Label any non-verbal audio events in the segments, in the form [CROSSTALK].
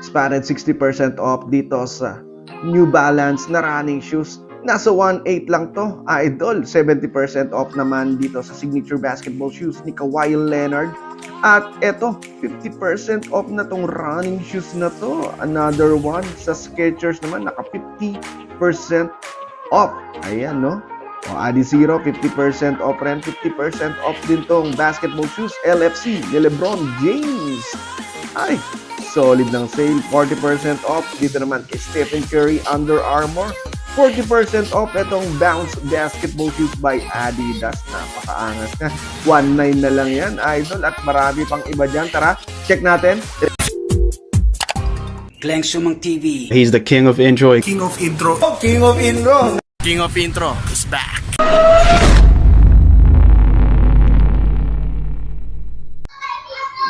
Spotted 60% off dito sa New Balance na running shoes. Nasa 1.8 lang to, idol. 70% off naman dito sa signature basketball shoes ni Kawhi Leonard. At eto, 50% off na tong running shoes na to. Another one sa Skechers naman, naka 50% off. Ayan, no? O, Adi Zero, 50% off rin. 50% off din tong basketball shoes, LFC, ni Lebron James. Ay, solid ng sale. 40% off. Dito naman kay Stephen Curry, Under Armour. 40% off itong Bounce Basketball Shoes by Adidas. Napakaangas na. 1.9 na lang yan, idol. At marami pang iba dyan. Tara, check natin. Glenn Sumang TV. He's the king of enjoy. King of Intro. King of Intro. King of Intro is back.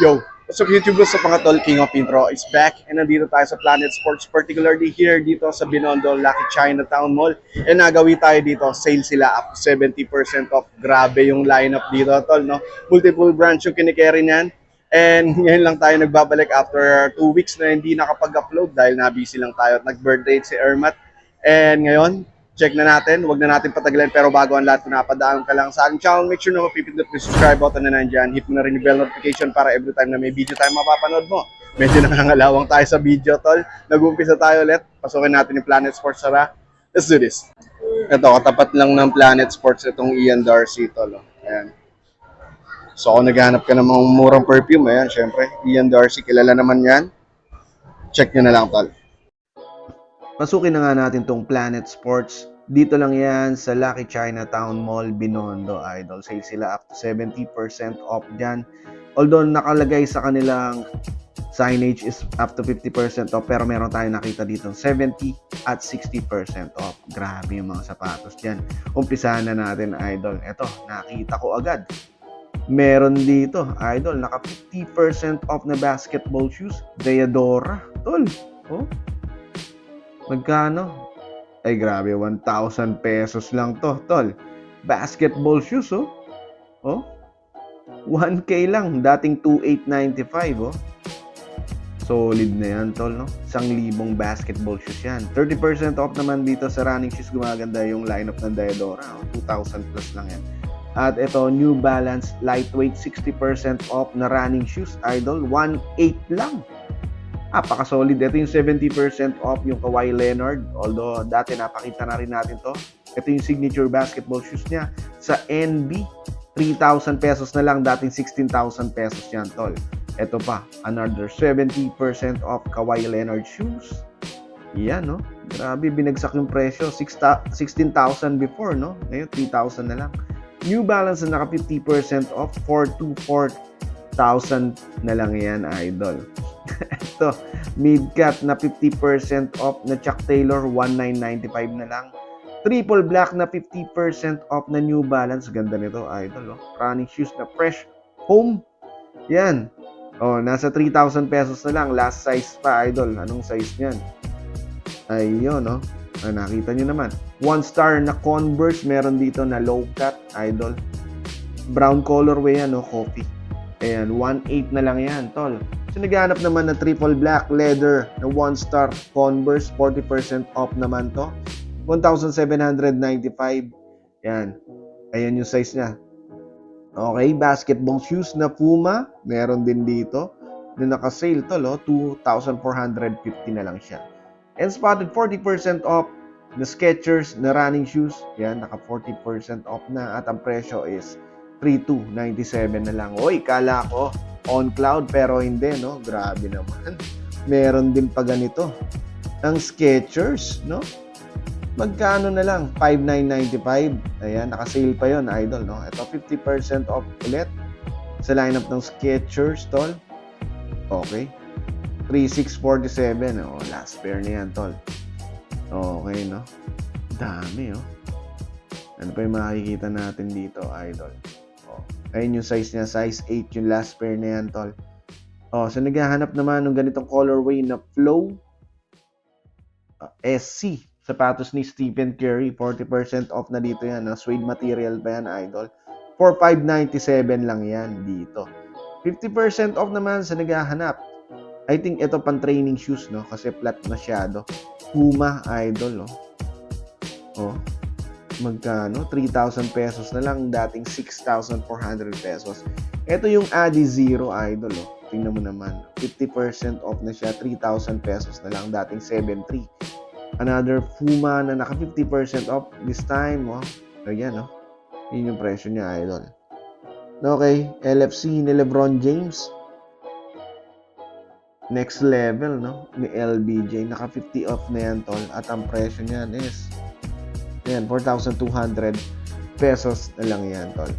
Yo, what's up YouTubers sa Pangatol King of Intro is back. And nandito tayo sa Planet Sports particularly here dito sa Binondo Lucky Chinatown Mall. And nagawi tayo dito sale sila up to 70% off. Grabe yung lineup dito tol no? Multiple branch yung kinikerry niyan. And [LAUGHS] ngayon lang tayo nagbabalik after 2 weeks na hindi nakapag-upload dahil na-busy lang tayo at nag-birthday si Ermat. And ngayon check na natin. Huwag na natin patagalin pero bago ang lahat, napadaan ka lang sa aking channel, make sure na mapipindot yung subscribe button na nandyan. Hit mo na rin yung bell notification para every time na may video tayo mapapanood mo. Medyo nangangalawang tayo sa video, tol. Nag-umpisa tayo ulit. Pasukin natin yung Planet Sports, Sara. Let's do this. Ito, katapat lang ng Planet Sports itong Ian Darcy, tol. Ayan. So, kung naghahanap ka ng mga murang perfume, ayan, syempre, Ian Darcy, kilala naman yan. Check nyo na lang, tol. Pasukin na nga natin tong Planet Sports. Dito lang yan sa Lucky Chinatown Mall, Binondo, Idol. Sale sila up to 70% off dyan. Although nakalagay sa kanilang signage is up to 50% off pero meron tayong nakita dito 70 at 60% off. Grabe yung mga sapatos dyan. Umpisahan na natin, Idol. Ito, nakita ko agad. Meron dito, Idol, naka 50% off na basketball shoes. Deodora. Tol, oh, Magkano? Ay grabe, 1,000 pesos lang to, tol. Basketball shoes, oh. Oh. 1K lang, dating 2,895, oh. Solid na yan, tol, no? Isang libong basketball shoes yan. 30% off naman dito sa running shoes. Gumaganda yung lineup ng Diadora. Oh. 2,000 plus lang yan. At ito, New Balance lightweight 60% off na running shoes. Idol, 1.8 lang. Napaka-solid. Ito yung 70% off yung Kawhi Leonard. Although dati napakita na rin natin to. Ito yung signature basketball shoes niya. Sa NB, 3,000 pesos na lang. Dating 16,000 pesos yan, tol. Ito pa, another 70% off Kawhi Leonard shoes. Yan, no? Grabe, binagsak yung presyo. 6 16,000 before, no? Ngayon, 3,000 na lang. New Balance na naka 50% off. 424,000 na lang yan, idol. [LAUGHS] Ito, mid-cut na 50% off na Chuck Taylor, 1995 na lang. Triple black na 50% off na New Balance. Ganda nito, idol. Oh. Running shoes na fresh home. Yan. Oh, nasa 3,000 pesos na lang. Last size pa, idol. Anong size niyan? Ayun, no? Ah, nakita nyo naman. One star na Converse. Meron dito na low cut, idol. Brown colorway yan, no? Coffee. Ayan, 1.8 na lang yan, tol. So, naghanap naman na triple black leather na one star Converse. 40% off naman to. 1,795. Yan. Ayan yung size niya. Okay, basketball shoes na Puma. Meron din dito. Na naka-sale to, lo, 2,450 na lang siya. And spotted 40% off the Skechers na running shoes. Yan, naka 40% off na at ang presyo is 3,297 na lang. Oy, kala ko on cloud pero hindi, no? Grabe naman. Meron din pa ganito. Ang Skechers, no? Magkano na lang? 5,995. Ayan, naka-sale pa yon idol, no? Ito, 50% off ulit sa lineup ng Skechers, tol. Okay. 3647. Oh, last pair na yan, tol. Okay, no? Dami, oh. Ano pa yung makikita natin dito, idol? Ayun yung size niya. Size 8 yung last pair na yan, tol. Oh, so naghahanap naman ng ganitong colorway na Flow uh, SC. Sapatos ni Stephen Curry. 40% off na dito yan. No? Suede material pa yan, idol. 4597 lang yan dito. 50% off naman sa naghahanap I think ito pang training shoes, no? Kasi flat masyado. Puma Idol, no? Oh. Magkano? 3,000 pesos na lang. Dating 6,400 pesos. Ito yung Adi Zero Idol, oh. Tingnan mo naman. 50% off na siya. 3,000 pesos na lang. Dating 7,300. Another Puma na naka 50% off this time, oh. Ayan, oh. Yun yung presyo niya, Idol. Okay, LFC ni LeBron James. Next level, no? Ni LBJ. Naka 50 off na yan, tol. At ang presyo niyan is, yan, 4,200 pesos na lang yan, tol.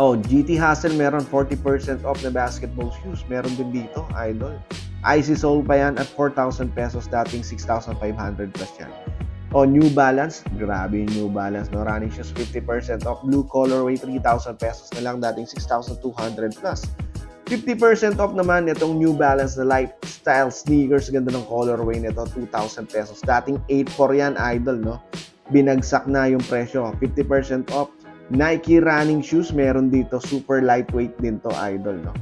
Oh, GT Hassel meron 40% off na basketball shoes. Meron din dito, idol. Icy Soul pa yan at 4,000 pesos. Dating 6,500 plus yan. Oh, New Balance. Grabe yung New Balance. No? Running shoes 50% off. Blue colorway 3,000 pesos na lang. Dating 6,200 plus. 50% off naman itong New Balance na lifestyle sneakers. Ganda ng colorway nito. 2,000 pesos. Dating 8,400 yan, idol, no? Binagsak na yung presyo. 50% off. Nike running shoes. Meron dito. Super lightweight din to, idol, no?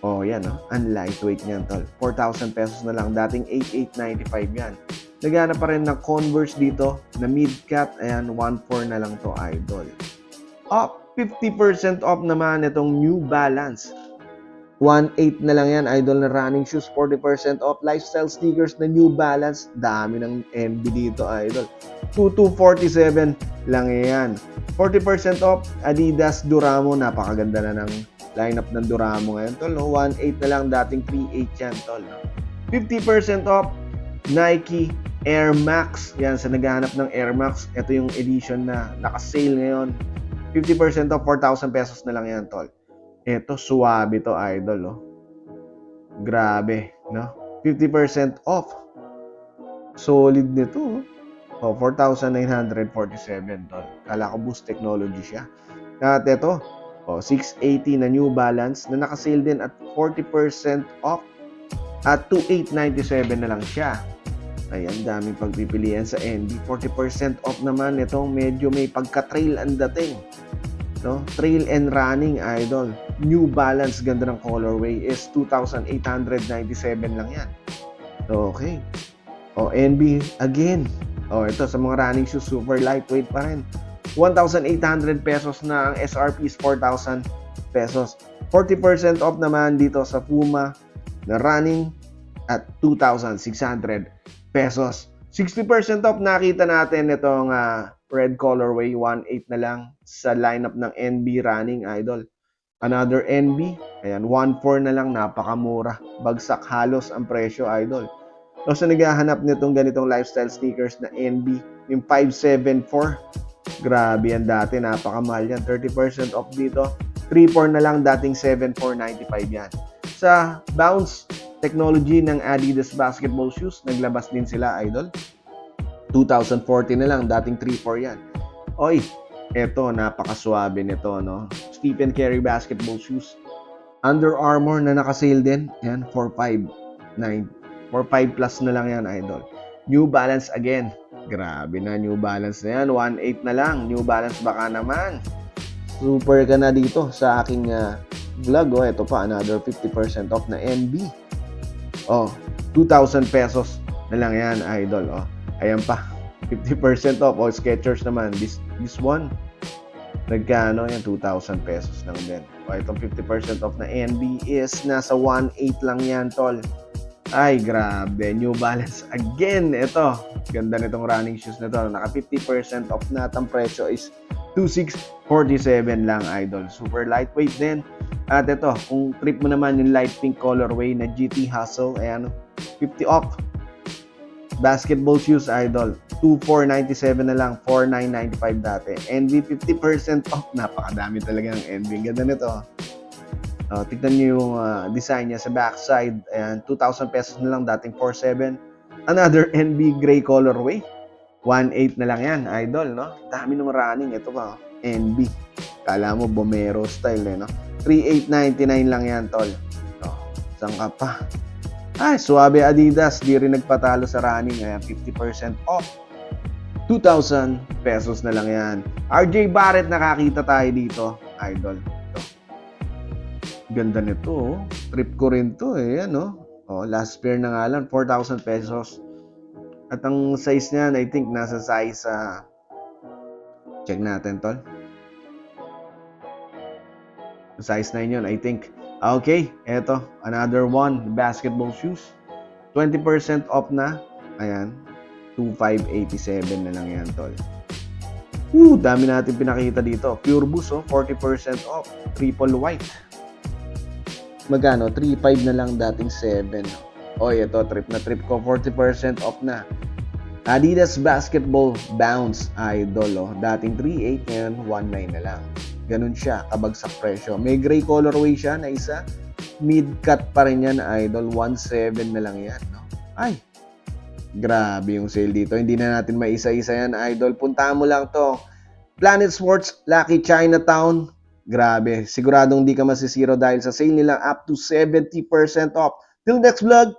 Oh, yan, no? Ang lightweight niyan, tol. 4,000 pesos na lang. Dating 8,895 yan. Nagana pa rin ng Converse dito na mid-cat. Ayan, 1.4 na lang to, idol. Up, 50% off naman itong New Balance. 1.8 na lang yan, idol na running shoes, 40% off. Lifestyle sneakers na New Balance, dami ng MB dito, idol. 2247 lang yan. 40% off, Adidas Duramo, napakaganda na ng lineup ng Duramo ngayon, tol. No? 1.8 na lang, dating 3.8 yan, tol. No? 50% off, Nike Air Max. Yan, sa naghahanap ng Air Max, ito yung edition na naka-sale ngayon. 50% off, 4,000 pesos na lang yan, tol. Ito, suwabe to, idol, oh. Grabe, no? 50% off. Solid nito, oh. Oh, 4,947, tol. Kala ko Boost Technology siya. At ito, oh, 680 na New Balance na naka-sale din at 40% off. At 2,897 na lang siya. Ayan, daming pagpipilian sa NB. 40% off naman itong medyo may pagka-trail ang dating. No? Trail and running, idol. New Balance, ganda ng colorway, is 2,897 lang yan. Okay. O, NB, again. O, ito, sa mga running shoes, super lightweight pa rin. 1,800 pesos na ang SRP is 4,000 pesos. 40% off naman dito sa Puma na running at 2,600 pesos. 60% off nakita natin itong ah, red colorway 1.8 na lang sa lineup ng NB running idol. Another NB, ayan 1.4 na lang napakamura. Bagsak halos ang presyo idol. O sa naghahanap nitong ganitong lifestyle sneakers na NB, yung 574, grabe yan dati, napakamahal yan. 30% off dito. 3.4 na lang, dating 7.495 yan. Sa Bounce technology ng Adidas basketball shoes, naglabas din sila, idol. 2014 na lang, dating 3.4 yan. Oy, eto, napakaswabe nito, no? Stephen Curry basketball shoes. Under Armour na nakasale din. Yan, 4.5. 9. 4.5 plus na lang yan, idol. New Balance again. Grabe na, New Balance na yan. 1.8 na lang. New Balance baka naman. Super ka na dito sa aking ah, vlog. Oh, ito pa, another 50% off na NB. Oh, 2,000 pesos na lang yan, idol. Oh, ayan pa. 50% off. Oh, Skechers naman. This, this one, nagkano yan? 2,000 pesos lang din. O, itong 50% off na NB is nasa 1.8 lang yan, tol. Ay, grabe. New Balance again. Ito, ganda nitong running shoes na to. Naka 50% off na. At presyo is 2,647 lang, idol. Super lightweight din. At ito, kung trip mo naman yung light pink colorway na GT Hustle, ayan, 50 off. Basketball shoes, idol. 2,497 na lang. 4,995 dati. NB 50% off. Napakadami talaga ng NB. Ganda nito. Oh, tignan niyo yung ah, design niya sa backside. Ayan, 2,000 pesos na lang. Dating 4,700. Another [LAUGHS] NB gray colorway. 1.8 na lang yan, idol, no? Dami nung running. Ito pa, oh. NB. Kala mo, Bomero style, eh, no? 3.899 lang yan, tol. Oh, saan ka pa? Ay, suabe Adidas. Di rin nagpatalo sa running. Ayan, 50% off. 2,000 pesos na lang yan. RJ Barrett, nakakita tayo dito. Idol. Ito. Ganda nito, oh. Trip ko rin to, eh. Ano? Oh, last pair na nga lang, 4,000 pesos. At ang size niyan, I think, nasa size sa... check natin, tol. Size 9 yun, I think. Okay, eto, another one, basketball shoes. 20% off na. Ayan, 2,587 na lang yan, tol. Woo, dami natin pinakita dito. Pure Boost, oh, 40% off. Triple white. Magkano? 3.5 na lang dating 7. Oy, ito, trip na trip ko. 40% off na. Adidas Basketball Bounce Idol, oh. Dating 3.8, ngayon 1.9 na lang. Ganun siya, kabagsak presyo. May gray colorway siya na isa. Mid-cut pa rin yan, Idol. 1.7 na lang yan, no? Ay, grabe yung sale dito. Hindi na natin maisa-isa yan, Idol. Puntahan mo lang to. Planet Sports, Lucky Chinatown. Grabe, siguradong di ka masisiro dahil sa sale nila up to 70% off. Till next vlog,